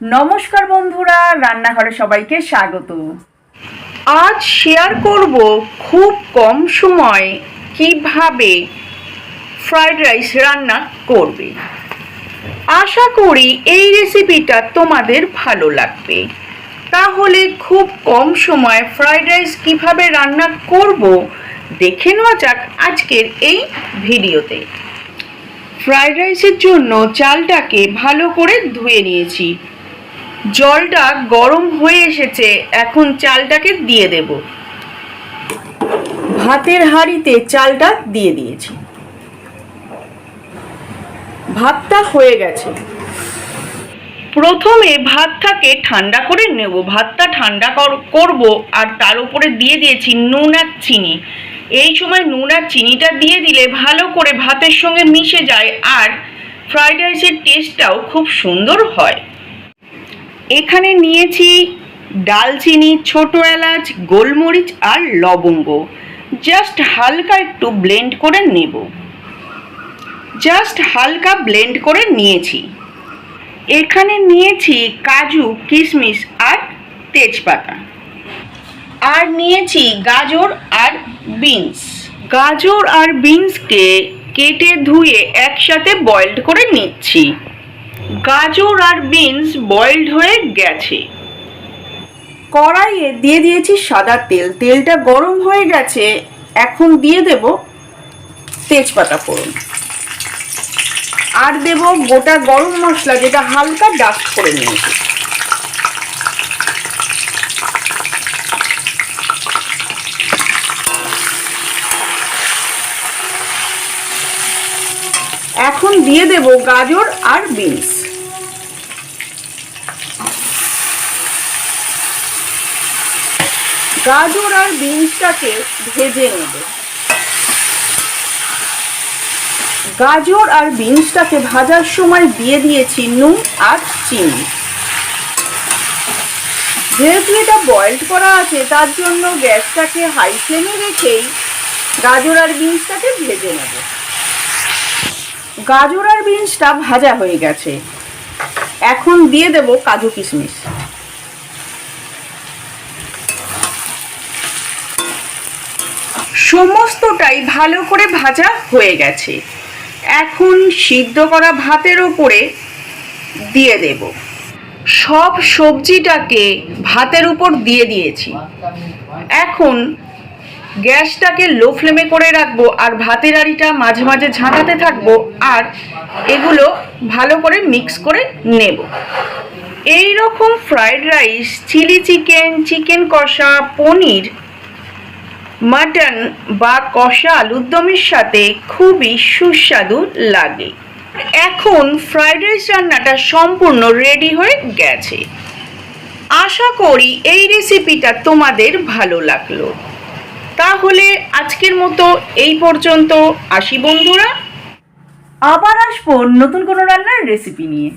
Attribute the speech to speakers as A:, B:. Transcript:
A: নমস্কার বন্ধুরা, রান্নাঘরে সবাইকে স্বাগত।
B: আজ শেয়ার করব খুব কম সময়ে কীভাবে ফ্রাইড রাইস রান্না করবে। আশা করি এই রেসিপিটা তোমাদের ভালো লাগবে। তাহলে খুব কম সময়ে ফ্রাইড রাইস কীভাবে রান্না করব দেখে নেওয়া যাক আজকের এই ভিডিওতে। ফ্রাইড রাইসের জন্য চালটাকে ভালো করে ধুয়ে নিয়েছি। জলটা গরম হয়ে এসেছে, এখন চালটাকে দিয়ে দেব।
A: ভাতের হাঁড়িতে চালটা দিয়ে দিয়েছি। ভাতটা হয়ে গেছে।
B: প্রথমে ভাতটাকে ঠান্ডা করে নেব। ভাতটা ঠান্ডা কর- করব আর তার উপরে দিয়ে দিয়েছি নুন আর চিনি। এই সময় নুন আর চিনিটা দিয়ে দিলে ভালো করে ভাতের সঙ্গে মিশে যায় আর ফ্রাইড রাইসের টেস্টটাও খুব সুন্দর হয়। এখানে নিয়েছি ডালচিনি, ছোট এলাচ, গোলমরিচ আর লবঙ্গ। জাস্ট হালকা একটু ব্লেন্ড করে নেব। জাস্ট হালকা ব্লেন্ড করে নিয়েছি। এখানে নিয়েছি কাজু, কিশমিশ আর তেজপাতা। আর নিয়েছি গাজর আর বিনস। গাজর আর বিনসকে কেটে ধুয়ে একসাথে বয়েলড করে নিচ্ছি। গাজর আর বিনস বয়েলড হয়ে গেছে।
A: কড়াইয়ে দিয়ে দিয়েছি সাদা তেল। তেলটা গরম হয়ে গেছে। এখন দিয়ে দেব তেজপাতা ফোড়ন। আর দেব গোটা গরম মশলা, যেটা হালকা ডাস্ট করে নিয়েছি। এখন দিয়ে দেব গাজর আর বিনস। গাজর আর বিনসটাকে ভেজে নেব। গাজর আর বিনসটাকে ভাজার সময় দিয়ে দিয়েছি নুন আর চিনি। যেহেতু এটা বয়েলড করা আছে, তার জন্য গ্যাসটাকে হাই ফ্লেমে রেখেই গাজর আর বিনসটাকে ভেজে নেব। গাজর আর বিনসটা ভাজা হয়ে গেছে। এখন দিয়ে দেব কাজু কিশমিশ।
B: সমস্তটাই ভালো করে ভাজা হয়ে গেছে। এখন সিদ্ধ করা ভাতের ওপরে দিয়ে দেব। সব সবজিটাকে ভাতের উপর দিয়ে দিয়েছি। এখন গ্যাসটাকে লো ফ্লেমে করে রাখব আর ভাতের আড়িটা মাঝে মাঝে ঝাঁটাতে থাকব আর এগুলো ভালো করে মিক্স করে নেব। এই রকম fried rice, chilli chicken chicken কষা, পনির, মাটন বা কষা আলুর দমের সাথে খুবই সুস্বাদু লাগে। এখন ফ্রাইড রাইস রান্নাটা সম্পূর্ণ রেডি হয়ে গেছে। আশা করি এই রেসিপিটা তোমাদের ভালো লাগল। তাহলে আজকের মতো এই পর্যন্ত আসি বন্ধুরা।
A: আবার আসব নতুন কোনো রান্নার রেসিপি নিয়ে।